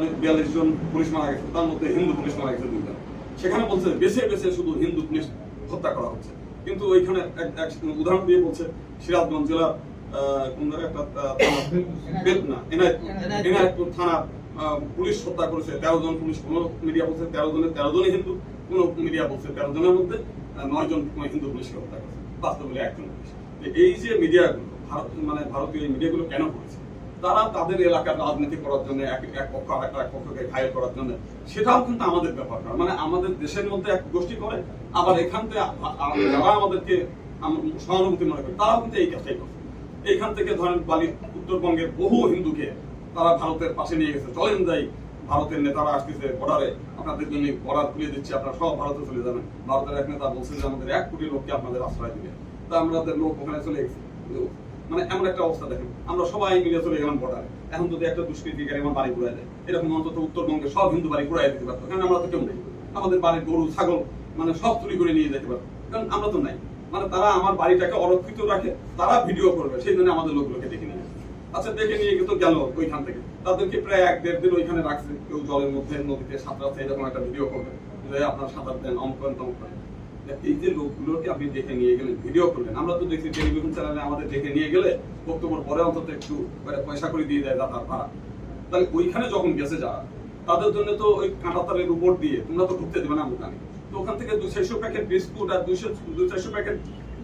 বিয়াল্লিশ জন পুলিশ মারা গেছে তার মধ্যে হিন্দু পুলিশ মারা গেছে দুইজন। সেখানে বলছে বেছে বেছে শুধু হিন্দু পুলিশ হত্যা করা হচ্ছে। কিন্তু ওইখানে এক- উদাহরণ দিয়ে বলছে সিরাজগঞ্জ জেলার আহ, কোন একটা আহ, থানা, বেল- না, এনায়েতপুর এনায়েতপুর থানা পুলিশ হত্যা করেছে। তেরো জন পুলিশ কোন মিডিয়া বলছে তেরো জনের তেরো জনই হিন্দু কোন মিডিয়া বলছে তেরো জনের মধ্যে নয় জন হিন্দু পুলিশকে হত্যা করেছে। বাস্তবে একজন পুলিশ। এই যে মিডিয়াগুলো ভারত মানে ভারতীয় মিডিয়াগুলো কেন করেছে? তারা তাদের এলাকার রাজনীতি করার জন্য, এক পক্ষ আর এক পক্ষকে ঘায়ল করার জন্য, সেটাও কিন্তু আমাদের ব্যাপার না মানে আমাদের দেশের মধ্যে এক গোষ্ঠী করে, আবার এখান থেকে যারা আমাদেরকে সহানুভূতি মনে করে, তারাও কিন্তু এই কাজটাই করে। এইখান থেকে ধরেন বালি, উত্তরবঙ্গের বহু হিন্দুকে তারা ভারতের পাশে নিয়ে গেছে। চলেন যাই, ভারতের নেতারা আসতেছে বর্ডারে, আপনাদের জন্য বর্ডার খুলে দিচ্ছে, আপনারা সব ভারতে চলে যাবেন। ভারতের এক নেতা বলছে যে আমাদের এক কোটি লোককে আপনাদের আশ্রয় দিবে। তা আমাদের লোক ওখানে চলে গেছে। মানে এমন একটা অবস্থা দেখেন। আমরা সবাই মিলে চলে গেলাম বর্ডারে এখন যদি একটা দুষ্কৃতিকারী আমার বাড়ি ঘুরাই দেয়, এরকম অন্তত উত্তরবঙ্গে সব হিন্দু বাড়ি ঘুরাই দিতে পারতো। কারণ আমরা তো কেউ নেই। আমাদের বাড়ির গরু, ছাগল মানে সব চুরি করে নিয়ে যেতে পারতো। কারণ আমরা তো নাই। মানে তারা আমার বাড়িটাকে অরক্ষিত রাখে, তারা ভিডিও করবে। সেই জন্য আমাদের লোকগুলোকে দেখে নিয়ে আচ্ছা দেখে নিয়ে কিন্তু গেল ওইখান থেকে। তাদেরকে প্রায় এক দেড় দিন ওইখানে রাখছে। কেউ জলের মধ্যে, নদীতে সাঁতরাচ্ছে, এরকম একটা ভিডিও করবে। যে আপনার সাঁতার দেন, অমুক করেন, তমুক করেন। এই যে লোকগুলোকে আপনি দেখে নিয়ে গেলেন, ভিডিও করলেন, আমরা তো দেখছি টেলিভিশন চ্যানেলে আমাদের দেখে নিয়ে গেলে পরে অন্তত একটু পয়সা করে দিয়ে দেয় ভাড়া। তাহলে ওইখানে যখন গেছে যারা, তাদের জন্য তো ওই উপর দিয়ে তোমরা তো ঢুকতে দেবে না দোকানে তো ওখান থেকে দুই চারশো প্যাকেট বিস্কুট আর দুইশো, দুই চারশো প্যাকেট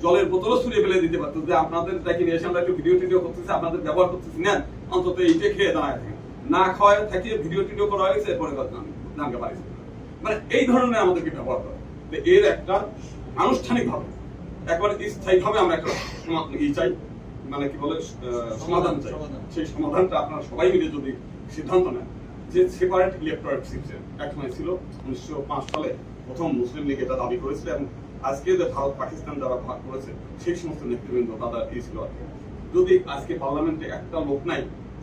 জলের বোতলও ছুড়ে ফেলে দিতে পারতো যে আপনাদের দেখি নিয়ে এসে আমরা একটু ভিডিও টিডিও করতেছি, আপনাদের ব্যবহার করতেছি। নেন, অন্তত এইটা খেয়ে দাঁড়ায় থাকে না খাওয়ায়, থাকিয়ে ভিডিও টিডিও করা হয়েছে এরপরে জানতে পারিস। মানে এই ধরনের আমাদেরকে ব্যবহার করে। এর একটা আনুষ্ঠানিক ভাবে একবার স্থায়ী ভাবে আমরা একটা ই চাই মানে কি বলে সমাধান চাই। সেই সমাধানটা আপনারা সবাই মিলে যদি সিদ্ধান্ত নেন যে সেপারেট ইলেকট্রয়েড সিস্টেম এক সময় ছিল উনিশশো পাঁচ সালে প্রথম মুসলিম লীগ এটা দাবি করেছিল এবং আজকে যে ভারত পাকিস্তান যারা ভাগ করেছে সেই সমস্ত নেতৃবৃন্দ তারা এই ছিল আর কি। যদি আজকে পার্লামেন্টে একটা লোক নাই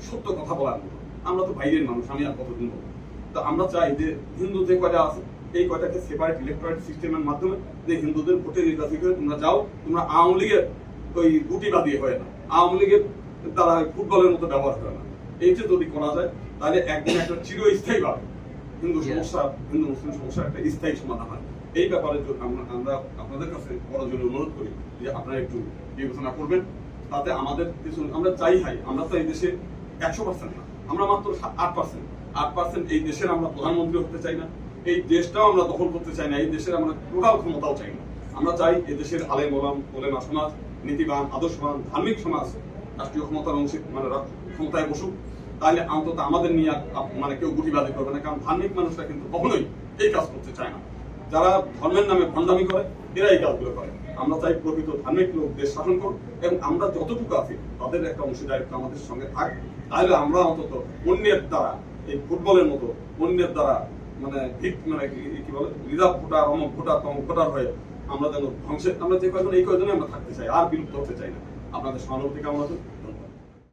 সত্য কথা বলার মতো আমরা তো বাইরের মানুষ আমি আর কতদিন বলব? তো আমরা চাই যে হিন্দু যে কয়টা আছে এই কয়টাকে সেপারেট ইলেকট্রয়েড সিস্টেমের মাধ্যমে যে হিন্দুদের ভোটে নির্বাচিত হয়ে তোমরা যাও তোমরা আওয়ামী লীগের ওই গুটিবাদী হয়ে না। আওয়ামী লীগের তারা ফুটবলের মতো ব্যবহার করে না। এইটা যদি করা যায় তাহলে একদিন একটা চিরস্থায়ী ভাবে হিন্দু সমস্যা হিন্দু মুসলিম সমস্যার একটা স্থায়ী সমাধান হয়। এই ব্যাপারে আমরা আমরা আপনাদের কাছে বড় জন্য অনুরোধ করি যে আপনারা একটু বিবেচনা করবেন। তাতে আমাদের কিছু আমরা চাই হাই আমরা তো এই দেশে একশো পার্সেন্ট না আমরা মাত্র আট পার্সেন্ট আট পার্সেন্ট এই দেশের আমরা প্রধানমন্ত্রী হতে চাই না। এই দেশটাও আমরা দখল করতে চাই না। এই দেশের আমরা টোটাল ক্ষমতাও চাই না। আমরা চাই এই দেশের আলেম ওলাম, ওলেমা সমাজ, নীতিবান, আদর্শবান, ধার্মিক সমাজ, রাষ্ট্রীয় ক্ষমতার অংশী মানে ক্ষমতায় বসুক। তাহলে অন্তত আমাদের নিয়ে মানে কেউ গুটিবাদী করবে না। কারণ ধার্মিক মানুষরা কিন্তু কখনোই এই কাজ করতে চায় না। যারা ধর্মের নামে ভণ্ডামি করে এরা এই কাজগুলো করে। আমরা চাই প্রকৃত ধার্মিক লোকদের শাসন করুক এবং আমরা যতটুকু আছি, তাদের একটা অংশীদারিত্ব আমাদের সঙ্গে থাক। তাহলে আমরা অন্তত অন্যের দ্বারা, এই ফুটবলের মতো অন্যের দ্বারা মানে ভিক মানে কি বলে? রিজার্ভ ভোটার, অমক ভোটার, তমক ভোটার হয়ে আমরা যেন ধ্বংসের আমরা যে কয়জন, এই কয়জনে আমরা থাকতে চাই, আর বিলুপ্ত হতে চাই না। আপনাদের সহানুভূতি কামনা করি।